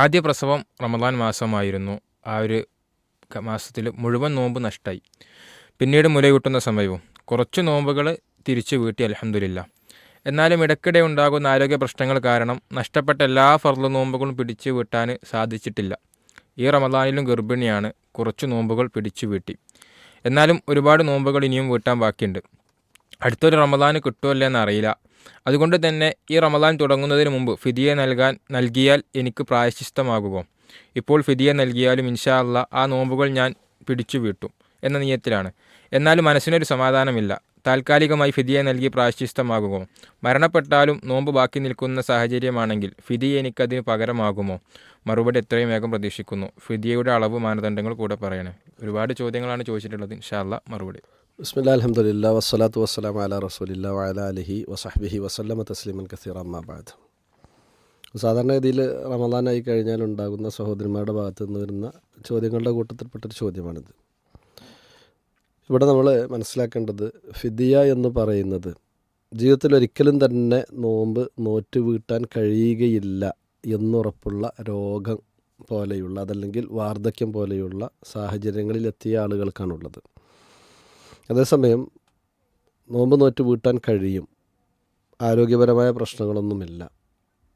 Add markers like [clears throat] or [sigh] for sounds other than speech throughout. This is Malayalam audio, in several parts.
ആദ്യ പ്രസവം റമദാൻ മാസമായിരുന്നു. ആ ഒരു മാസത്തിൽ മുഴുവൻ നോമ്പ് നഷ്ടമായി പിന്നീട് മുലയൂട്ടുന്ന സമയവും കുറച്ച് നോമ്പുകൾ തിരിച്ചു വീട്ടി അലഹമില്ല എന്നാലും ഇടയ്ക്കിടെ ഉണ്ടാകുന്ന ആരോഗ്യ പ്രശ്നങ്ങൾ കാരണം നഷ്ടപ്പെട്ട എല്ലാ ഫർദ് നോമ്പുകളും പിടിച്ചു വീട്ടാൻ സാധിച്ചിട്ടില്ല. ഈ റമദാനിലും ഗർഭിണിയാണ് കുറച്ച് നോമ്പുകൾ പിടിച്ചു വീട്ടി. എന്നാലും ഒരുപാട് നോമ്പുകൾ ഇനിയും വീട്ടാൻ ബാക്കിയുണ്ട്. അടുത്തൊരു റമദാൻ കിട്ടുമല്ലേ എന്നറിയില്ല അതുകൊണ്ട് തന്നെ ഈ റമദാൻ തുടങ്ങുന്നതിന് മുമ്പ് ഫിദിയെ നൽകാൻ നൽകിയാൽ എനിക്ക് പ്രായശിഷ്ടമാകുമോ ഇപ്പോൾ ഫിദിയെ നൽകിയാലും ഇൻഷാ അല്ല ആ നോമ്പുകൾ ഞാൻ പിടിച്ചു വീട്ടും എന്ന നിയത്തിലാണ്. എന്നാൽ മനസ്സിനൊരു സമാധാനമില്ല. താൽക്കാലികമായി ഫിദിയെ നൽകി പ്രായശിഷ്ടമാകുമോ മരണപ്പെട്ടാലും നോമ്പ് ബാക്കി നിൽക്കുന്ന സാഹചര്യമാണെങ്കിൽ ഫിദി എനിക്കതിന് പകരമാകുമോ? മറുപടി എത്രയും വേഗം പ്രതീക്ഷിക്കുന്നു. ഫിദിയയുടെ അളവ് മാനദണ്ഡങ്ങൾ കൂടെ പറയണേ. ഒരുപാട് ചോദ്യങ്ങളാണ് ചോദിച്ചിട്ടുള്ളത്. ഇൻഷാ അല്ല മറുപടി. ബിസ്മില്ലാ അലഹമുല്ല വസ്സലാത്തു വസ്സലാം അല റസൂലില്ല വഅല അലഹി വസഹ്ബിഹി വസ്ലമ തസ്ലിമൻ കസീർ അമ്മാബാദ് സാധാരണഗതിയിൽ റമദാനായി കഴിഞ്ഞാൽ ഉണ്ടാകുന്ന സഹോദരിമാരുടെ ഭാഗത്ത് നിന്ന് വരുന്ന ചോദ്യങ്ങളുടെ കൂട്ടത്തിൽപ്പെട്ടൊരു ചോദ്യമാണിത്. ഇവിടെ നമ്മൾ മനസ്സിലാക്കേണ്ടത് ഫിദിയ എന്ന് പറയുന്നത് ജീവിതത്തിൽ ഒരിക്കലും തന്നെ നോമ്പ് നോറ്റ് വീട്ടാൻ കഴിയുകയില്ല എന്നുറപ്പുള്ള രോഗം പോലെയുള്ള അതല്ലെങ്കിൽ വാർദ്ധക്യം പോലെയുള്ള സാഹചര്യങ്ങളിലെത്തിയ ആളുകൾക്കാണുള്ളത്. അതേസമയം നോമ്പ് നോറ്റ് വീട്ടാൻ കഴിയും. ആരോഗ്യപരമായ പ്രശ്നങ്ങളൊന്നുമില്ല.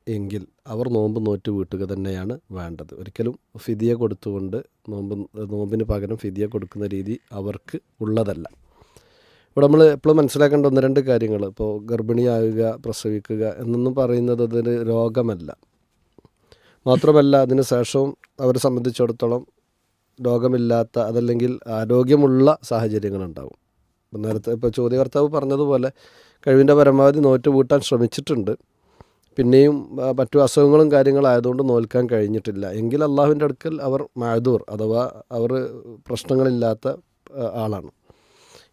എങ്കിൽ അവർ നോമ്പ് നോറ്റ് വീട്ടുക തന്നെയാണ് വേണ്ടത്. ഒരിക്കലും ഫിതിയെ കൊടുത്തുകൊണ്ട് നോമ്പ് നോമ്പിന് പകരം ഫിതിയെ കൊടുക്കുന്ന രീതി അവർക്ക് ഉള്ളതല്ല. ഇവിടെ നമ്മൾ എപ്പോഴും മനസ്സിലാക്കേണ്ട ഒന്ന് രണ്ട് കാര്യങ്ങൾ. ഇപ്പോൾ ഗർഭിണിയാവുക പ്രസവിക്കുക എന്നൊന്നും പറയുന്നത് അതൊരു രോഗമല്ല. മാത്രമല്ല അതിന് ശേഷവും അവരെ സംബന്ധിച്ചിടത്തോളം രോഗമില്ലാത്ത അതല്ലെങ്കിൽ ആരോഗ്യമുള്ള സാഹചര്യങ്ങളുണ്ടാവും. ഇപ്പം നേരത്തെ ഇപ്പോൾ ചോദ്യകർത്താവ് പറഞ്ഞതുപോലെ കഴിവിന്റെ പരമാവധി നോറ്റ് കൂട്ടാൻ ശ്രമിച്ചിട്ടുണ്ട്. പിന്നെയും മറ്റു അസുഖങ്ങളും കാര്യങ്ങളായതുകൊണ്ട് നോൽക്കാൻ കഴിഞ്ഞിട്ടില്ല. എങ്കിൽ അള്ളാഹുവിന്റെ അടുക്കൽ അവർ മാദൂർ അഥവാ അവർ പ്രശ്നങ്ങളില്ലാത്ത ആളാണ്.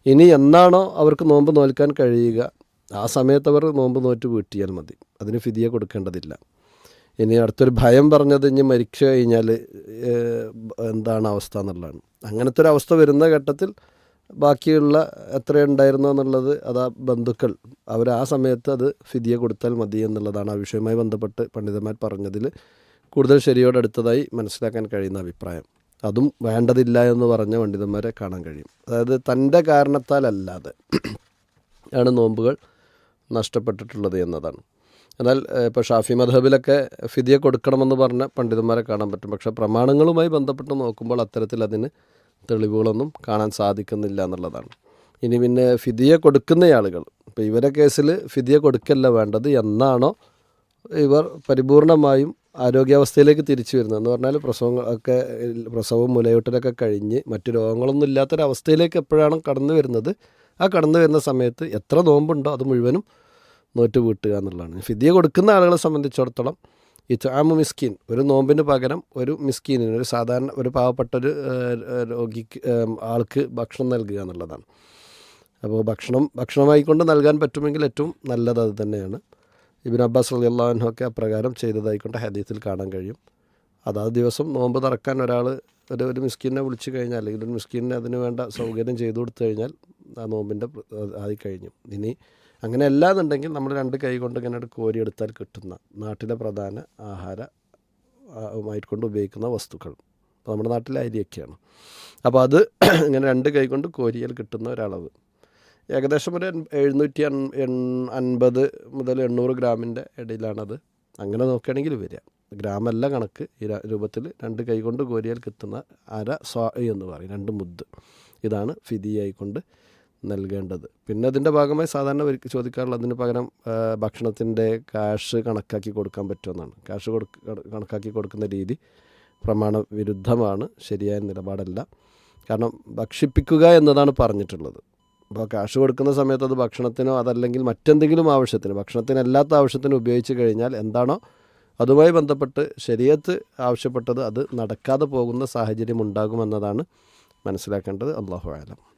ഇനി എന്നാണോ അവർക്ക് നോമ്പ് നോൽക്കാൻ കഴിയുക ആ സമയത്ത് അവർ നോമ്പ് നോറ്റ് വീട്ടിയാൽ മതി. അതിന് ഫിതിയെ കൊടുക്കേണ്ടതില്ല. ഇനി അടുത്തൊരു ഭയം പറഞ്ഞത് ഇനി മരിച്ചു കഴിഞ്ഞാൽ എന്താണ് അവസ്ഥ എന്നുള്ളതാണ്. അങ്ങനത്തെ ഒരു അവസ്ഥ വരുന്ന ഘട്ടത്തിൽ ബാക്കിയുള്ള എത്രയുണ്ടായിരുന്നു എന്നുള്ളത് അത് ആ ബന്ധുക്കൾ. അവർ ആ സമയത്ത് അത് ഫിദിയ കൊടുത്താൽ മതി എന്നുള്ളതാണ് ആ വിഷയവുമായി ബന്ധപ്പെട്ട് പണ്ഡിതന്മാർ പറഞ്ഞതിൽ കൂടുതൽ ശരിയോടടുത്തതായി മനസ്സിലാക്കാൻ കഴിയുന്ന അഭിപ്രായം. അതും വേണ്ടതില്ല എന്ന് പറഞ്ഞ പണ്ഡിതന്മാരെ കാണാൻ കഴിയും. അതായത് തന്റെ കാരണത്താലല്ലാതെ ആണ് നോമ്പുകൾ നഷ്ടപ്പെട്ടിട്ടുള്ളത് എന്നതാണ്. എന്നാൽ ഇപ്പോൾ ഷാഫി മധബിലൊക്കെ ഫിദിയ കൊടുക്കണമെന്ന് പറഞ്ഞ പണ്ഡിതന്മാരെ കാണാൻ പറ്റും. പക്ഷേ പ്രമാണങ്ങളുമായി ബന്ധപ്പെട്ട് നോക്കുമ്പോൾ അത്തരത്തിൽ അതിന് തെളിവുകളൊന്നും കാണാൻ സാധിക്കുന്നില്ല എന്നുള്ളതാണ്. ഇനി പിന്നെ ഫിദിയ കൊടുക്കുന്ന ആളുകൾ ഇപ്പോൾ ഇവരെ കേസിൽ ഫിദിയ കൊടുക്കല്ല വേണ്ടത് എന്നാണോ ഇവർ പരിപൂർണമായും ആരോഗ്യാവസ്ഥയിലേക്ക് തിരിച്ചു വരുന്നത്? എന്ന് പറഞ്ഞാൽ പ്രസവങ്ങൾ ഒക്കെ മുലയൂട്ടലൊക്കെ കഴിഞ്ഞ് മറ്റു രോഗങ്ങളൊന്നും ഇല്ലാത്തൊരവസ്ഥയിലേക്ക് എപ്പോഴാണ് കടന്നു വരുന്നത്? ആ കടന്നു വരുന്ന സമയത്ത് എത്ര നോമ്പുണ്ടോ? അത് മുഴുവനും നോറ്റ് വീട്ടുക എന്നുള്ളതാണ് ഫിദിയ കൊടുക്കുന്ന ആളുകളെ സംബന്ധിച്ചിടത്തോളം ഇത്ആമു മിസ്കീൻ ഒരു നോമ്പിന് പകരം ഒരു മിസ്കീനിന് ഒരു സാധാരണ ഒരു പാവപ്പെട്ട ഒരു രോഗിക്ക് ആൾക്ക് ഭക്ഷണം നൽകുക എന്നുള്ളതാണ്. അപ്പോൾ ഭക്ഷണം ഭക്ഷണമായിക്കൊണ്ട് നൽകാൻ പറ്റുമെങ്കിൽ ഏറ്റവും നല്ലത് അത് തന്നെയാണ്. ഇബിൻ അബ്ബാസ് അലി അള്ളാഹുനൊക്കെ അപ്രകാരം ചെയ്തതായിക്കൊണ്ട് ഹദീത്തിൽ കാണാൻ കഴിയും. അതാത് ദിവസം നോമ്പ് തുറക്കാൻ ഒരാൾ ഒരു ഒരു മിസ്കിനെ വിളിച്ചു കഴിഞ്ഞാൽ അല്ലെങ്കിൽ ഒരു മിസ്കിനെ അതിന് വേണ്ട സൗകര്യം ചെയ്തു കൊടുത്തു കഴിഞ്ഞാൽ ആ നോമ്പിന്റെ ആയി കഴിഞ്ഞു ഇനി അങ്ങനെ അല്ലാന്നുണ്ടെങ്കിൽ നമ്മൾ രണ്ട് കൈ കൊണ്ട് ഇങ്ങനെ കോരിയെടുത്താൽ കിട്ടുന്ന നാട്ടിലെ പ്രധാന ആഹാര ആയിക്കൊണ്ട് ഉപയോഗിക്കുന്ന വസ്തുക്കൾ. അപ്പോൾ നമ്മുടെ നാട്ടിലെ അരിയൊക്കെയാണ്. അപ്പോൾ അത് [clears throat] ഇങ്ങനെ രണ്ട് കൈ കൊണ്ട് കോരിയാൽ കിട്ടുന്ന ഒരളവ്. ഏകദേശം ഒരു എഴുന്നൂറ്റി അൻപത് മുതൽ എണ്ണൂറ് ഗ്രാമിന്റെ ഇടയിലാണത്. അങ്ങനെ നോക്കുകയാണെങ്കിൽ വരിക. ഗ്രാമല്ല കണക്ക്. ഈ രൂപത്തിൽ രണ്ട് കൈ കൊണ്ട് കോരിയാൽ കിട്ടുന്ന അര സ്വാ എന്ന് പറയും രണ്ട് മുദ് ഇതാണ് ഫിതിയായിക്കൊണ്ട് കൊണ്ട് നൽകേണ്ടത്. പിന്നെ അതിന്റെ ഭാഗമായി സാധാരണ ചോദിക്കാറുള്ള അതിന് പകരം ഭക്ഷണത്തിന്റെ കാഷ് കണക്കാക്കി കൊടുക്കാൻ പറ്റുമെന്നാണ്. കാഷ് കണക്കാക്കി കൊടുക്കുന്ന രീതി പ്രമാണ വിരുദ്ധമാണ് ശരിയായ നിലപാടല്ല. കാരണം ഭക്ഷിപ്പിക്കുക എന്നതാണ് പറഞ്ഞിട്ടുള്ളത്. അപ്പോൾ കാശ് കൊടുക്കുന്ന സമയത്ത് അത് ഭക്ഷണത്തിനോ അതല്ലെങ്കിൽ മറ്റെന്തെങ്കിലും ആവശ്യത്തിന് ഭക്ഷണത്തിനല്ലാത്ത ആവശ്യത്തിന് ഉപയോഗിച്ച് കഴിഞ്ഞാൽ എന്താണോ അതുമായി ബന്ധപ്പെട്ട് ശരീരത്ത് ആവശ്യപ്പെട്ടത് അത് നടക്കാതെ പോകുന്ന സാഹചര്യം ഉണ്ടാകുമെന്നതാണ് മനസ്സിലാക്കേണ്ടത്. അള്ളാഹു ആലം